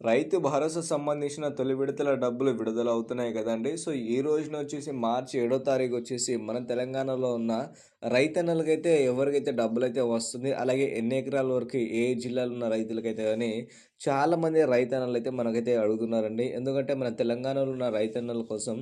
రైతు భరోసా సంబంధించిన తొలి విడతల డబ్బులు విడుదల అవుతున్నాయి కదండి. సో ఈ రోజున వచ్చేసి మార్చి ఏడో తారీఖు వచ్చేసి మన తెలంగాణలో ఉన్న రైతన్నలకైతే ఎవరికైతే డబ్బులు అయితే వస్తుంది అలాగే ఎన్ని ఎకరాల వరకు ఏ జిల్లాలో ఉన్న రైతులకైతే కానీ చాలామంది రైతన్నలు అయితే మనకైతే అడుగుతున్నారండి. ఎందుకంటే మన తెలంగాణలో ఉన్న రైతన్నల కోసం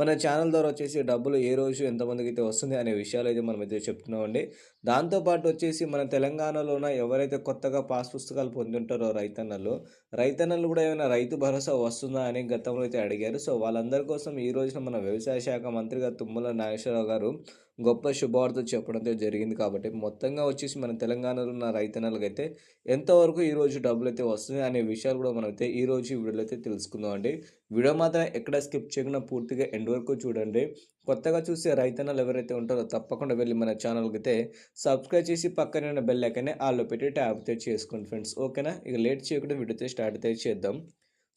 మన ఛానల్ ద్వారా వచ్చేసి డబ్బులు ఏ రోజు ఎంతమందికి అయితే వస్తుంది అనే విషయాలు అయితే మనం అయితే చెప్తున్నామండి. దాంతోపాటు వచ్చేసి మన తెలంగాణలో ఉన్న ఎవరైతే కొత్తగా పాస్ పుస్తకాలు పొందుంటారో రైతన్నలు రైతన్న రైతన్నలు కూడా ఏమైనా రైతు భరోసా వస్తుందా అని గతంలో అయితే అడిగారు. సో వాళ్ళందరి కోసం ఈ రోజున మన వ్యవసాయ శాఖ మంత్రిగా తుమ్మల నాగేశ్వరరావు గారు గొప్ప శుభవార్త చెప్పడంతో జరిగింది కాబట్టి మొత్తంగా వచ్చేసి మన తెలంగాణలో ఉన్న రైతన్నలకైతే ఎంతవరకు ఈరోజు డబ్బులు అయితే వస్తుంది అనే విషయాలు కూడా మనమైతే ఈరోజు ఈ వీడియోలో అయితే తెలుసుకుందాం అండి. వీడియో మాత్రం ఎక్కడ స్కిప్ చేయకుండా పూర్తిగా ఎండ్ వరకు చూడండి. కొత్తగా చూసే రైతన్నలు ఎవరైతే ఉంటారో తప్పకుండా వెళ్ళి మన ఛానల్కి అయితే సబ్స్క్రైబ్ చేసి పక్కనే ఉన్న బెల్ ఐకనే ఆల్లో పెట్టి ట్యాప్ అయితే చేసుకోండి ఫ్రెండ్స్. ఓకేనా? ఇక లేట్ చేయకుండా వీడియో అయితే స్టార్ట్ అయితే చేద్దాం.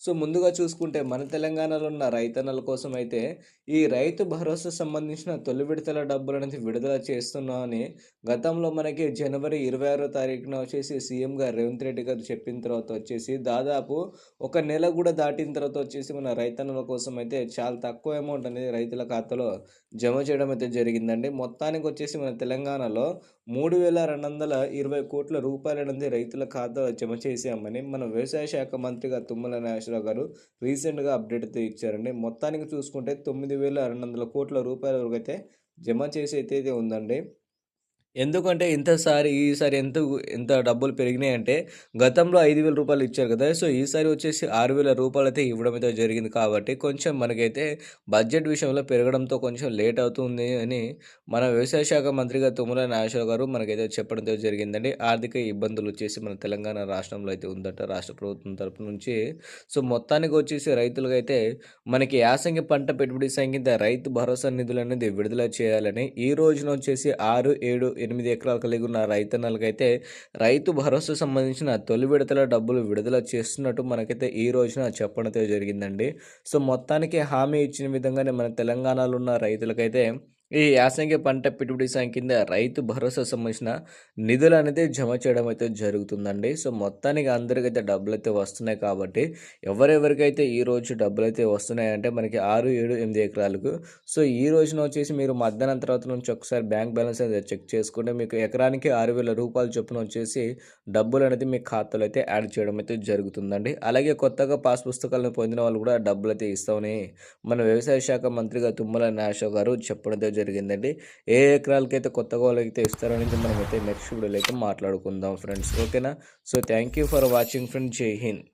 సో ముందుగా చూసుకుంటే మన తెలంగాణలో ఉన్న రైతన్నల కోసం అయితే ఈ రైతు భరోసా సంబంధించిన తొలి విడతల డబ్బులు అనేది విడుదల చేస్తున్నామని గతంలో మనకి జనవరి ఇరవై ఆరో తారీఖున వచ్చేసి సీఎం గారు రేవంత్ రెడ్డి గారు చెప్పిన తర్వాత వచ్చేసి దాదాపు ఒక నెల కూడా దాటిన తర్వాత వచ్చేసి మన రైతన్నల కోసం అయితే చాలా తక్కువ అమౌంట్ అనేది రైతుల ఖాతాలో జమ చేయడం అయితే జరిగిందండి. మొత్తానికి వచ్చేసి మన తెలంగాణలో మూడు వేల రెండు వందల ఇరవై కోట్ల రూపాయల అనేది రైతుల ఖాతాలో జమ చేసామని మన వ్యవసాయ శాఖ మంత్రిగా తుమ్మల నాగేశ్వరరావు గారు రీసెంట్గా అప్డేట్ అయితే ఇచ్చారండి. మొత్తానికి చూసుకుంటే తొమ్మిది వేల రెండు వందల కోట్ల రూపాయల వరకు అయితే జమ చేసి అయితే ఉందండి. ఎందుకంటే ఇంతసారి ఈసారి ఎంత ఎంత డబ్బులు పెరిగినాయి అంటే గతంలో ఐదు వేల రూపాయలు ఇచ్చారు కదా. సో ఈసారి వచ్చేసి ఆరు వేల రూపాయలు అయితే ఇవ్వడం అయితే జరిగింది కాబట్టి కొంచెం మనకైతే బడ్జెట్ విషయంలో పెరగడంతో కొంచెం లేట్ అవుతుంది అని మన వ్యవసాయ శాఖ మంత్రిగా తుమ్మల నాగేశ్వర గారు మనకైతే చెప్పడం జరిగిందండి. ఆర్థిక ఇబ్బందులు వచ్చేసి మన తెలంగాణ రాష్ట్రంలో అయితే ఉందట రాష్ట్ర ప్రభుత్వం తరపు నుంచి. సో మొత్తానికి వచ్చేసి రైతులకైతే మనకి యాసంగి పంట పెట్టుబడి సంఖ్య రైతు భరోసా నిధులు అనేది విడుదల చేయాలని ఈ రోజున వచ్చేసి ఆరు ఏడు ఎనిమిది ఎకరాలు కలిగి ఉన్న రైతన్నలకైతే రైతు భరోసా సంబంధించిన తొలి విడతల డబ్బులు విడుదల చేస్తున్నట్టు మనకైతే ఈ రోజున చెప్పడంతో జరిగిందండి. సో మొత్తానికి హామీ ఇచ్చిన విధంగానే మన తెలంగాణలో ఉన్న రైతులకైతే ఈ యాసంగి పంట పెట్టుబడి సాయం కింద రైతు భరోసా సంబంధించిన నిధులు అనేది జమ చేయడం అయితే జరుగుతుందండి. సో మొత్తానికి అందరికైతే డబ్బులు అయితే వస్తున్నాయి కాబట్టి ఎవరెవరికైతే ఈ రోజు డబ్బులు అయితే వస్తున్నాయంటే మనకి ఆరు ఏడు ఎనిమిది ఎకరాలకు. సో ఈ రోజున వచ్చేసి మీరు మధ్యాహ్నం తర్వాత నుంచి ఒకసారి బ్యాంక్ బ్యాలెన్స్ అయితే చెక్ చేసుకుంటే మీకు ఎకరానికి ఆరు వేల రూపాయలు చొప్పున వచ్చేసి డబ్బులు అనేది మీ ఖాతాలో అయితే యాడ్ చేయడం అయితే జరుగుతుందండి. అలాగే కొత్తగా పాస్ పుస్తకాలను పొందిన వాళ్ళు కూడా డబ్బులు అయితే ఇస్తామని మన వ్యవసాయ శాఖ మంత్రిగా తుమ్మల నాశో గారు చెప్పడం జరిగిందండి. ఏ ఎకరాలకైతే గోల్ అయితే ఇస్తారనేది మనం అయితే నెక్స్ట్ వీడియోలో అయితే మాట్లాడుకుందాం ఫ్రెండ్స్. ఓకేనా? So thank you for watching friends. జై హింద్.